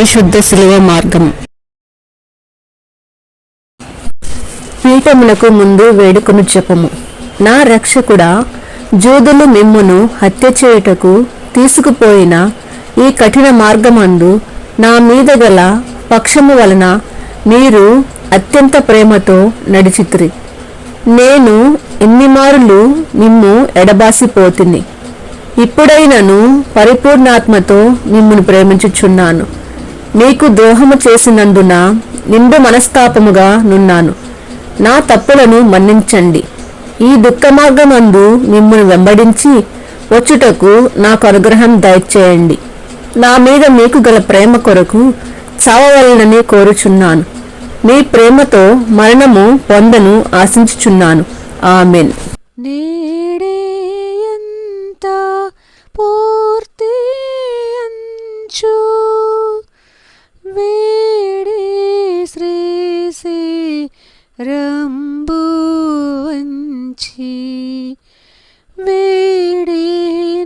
పరిశుద్ధ శిలువ మార్గం. పీఠమునకు ముందు వేడుకను చెప్పము. నా రక్షకుడా జూదులు మిమ్మును హత్య చేయుటకు తీసుకుపోయిన ఈ కఠిన మార్గమందు నా మీద గల పక్షము వలన మీరు అత్యంత ప్రేమతో నడిచిత్రి. నేను ఎన్నిమారులు మిమ్ము ఎడబాసిపోతిని. ఇప్పుడైనను పరిపూర్ణాత్మతో మిమ్మును ప్రేమించుచున్నాను. మీకు ద్రోహము చేసినందున నిండు మనస్తాపముగా నున్నాను. నా తప్పులను మన్నించండి. ఈ దుఃఖ మార్గమందు మిమ్మల్ని వెంబడించి వచ్చుటకు నాకు అనుగ్రహం దయచేయండి. నా మీద మీకు గల ప్రేమ కొరకు చావవలనని కోరుచున్నాను. మీ ప్రేమతో మరణము పొందను ఆశించుచున్నాను. ఆమెన్. నీ శ్రీసి రంబు వంచి వేడి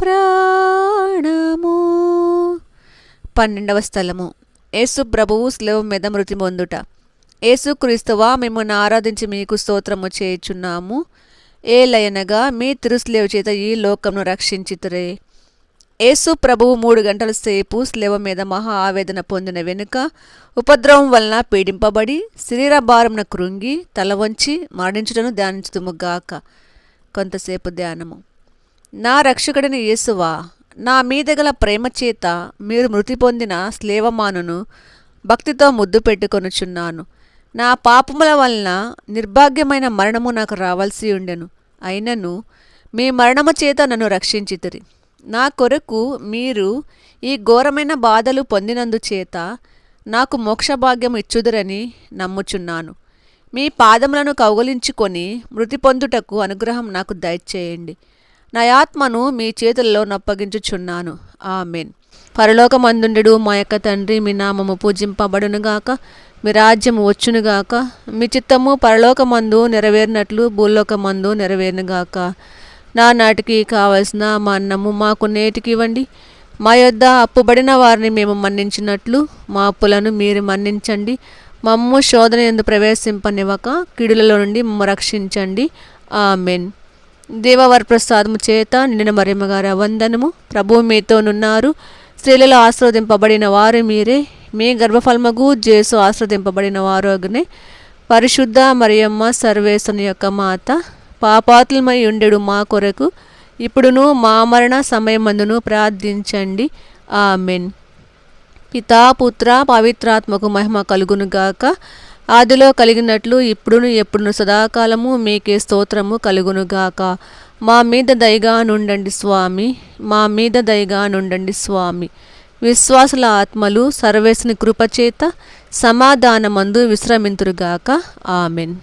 ప్రాణము. పన్నెండవ స్థలము. యేసు ప్రభువు స్లేవ మీద మృతి పొందుట. యేసుక్రీస్తువా మిమ్మల్ని ఆరాధించి మీకు స్తోత్రము చేయుచున్నాము. ఏలయనగా మీ తిరుస్లేవు చేత ఈ లోకమును రక్షించితురే. యేసు ప్రభువు మూడు గంటల సేపు శ్లేవ మీద మహా ఆవేదన పొందిన వెనుక ఉపద్రవం వలన పీడింపబడి శరీర భారంన కృంగి తల వంచి మరణించుటను ధ్యానించుదుముగాక కొంతసేపు ధ్యానము. నా రక్షకుడిని యేసువా నా మీద గల ప్రేమ చేత మీరు మృతి పొందిన స్లేవమానును భక్తితో ముద్దు పెట్టుకొనుచున్నాను. నా పాపముల వలన నిర్భాగ్యమైన మరణము నాకు రావాల్సి ఉండెను. అయినను మీ మరణము చేత నన్ను రక్షించితిరి. నా కొరకు మీరు ఈ ఘోరమైన బాధలు పొందినందు చేత నాకు మోక్షభాగ్యం ఇచ్చుదురని నమ్ముచున్నాను. మీ పాదములను కౌగలించుకొని మృతి పొందుటకు అనుగ్రహం నాకు దయచేయండి. నా ఆత్మను మీ చేతుల్లో నప్పగించుచున్నాను. ఆమెన్. పరలోకమందుండెడు మా యొక్క తండ్రి మీ నామము పూజింపబడునుగాక మీ రాజ్యము వచ్చునుగాక మీ చిత్తము పరలోకమందు నెరవేరినట్లు భూలోకమందు నెరవేరునుగాక. నా నాటికి కావలసిన మా అన్నము మాకు నేటికి ఇవ్వండి మా యొద్ద అప్పుబడిన వారిని మేము మన్నించినట్లు మా అప్పులను మీరు మన్నించండి. మమ్ము శోధన ఎందు ప్రవేశింపనివ్వక కిడులలో నుండి మమ్మ రక్షించండి. ఆమెన్. దేవవరప్రసాదము చేత నిండిన మరియమ్మ గారి వందనము. ప్రభువు మీతోనున్నారు స్త్రీలలో ఆస్వాదింపబడిన వారు మీరే. మీ గర్భఫలమగు జేసు ఆస్వాదింపబడిన వారు అగ్నే. పరిశుద్ధ మరియమ్మ సర్వేశ్వని యొక్క మాత పాపాతులమై ఉండెడు మా కొరకు. ఇప్పుడును మా మరణ సమయమందును ప్రార్థించండి. ఆమెన్. పితా పుత్ర పవిత్రాత్మకు మహిమ కలుగునుగాక ఆదిలో కలిగినట్లు ఇప్పుడును ఎప్పుడును సదాకాలము మీకే స్తోత్రము కలుగునుగాక మా మీద దయగా నుండండి స్వామి. మా మీద దయగా నుండండి స్వామి. విశ్వాసుల ఆత్మలు సర్వేసుని కృపచేత సమాధానమందు విశ్రమింతురుగాక ఆమెన్.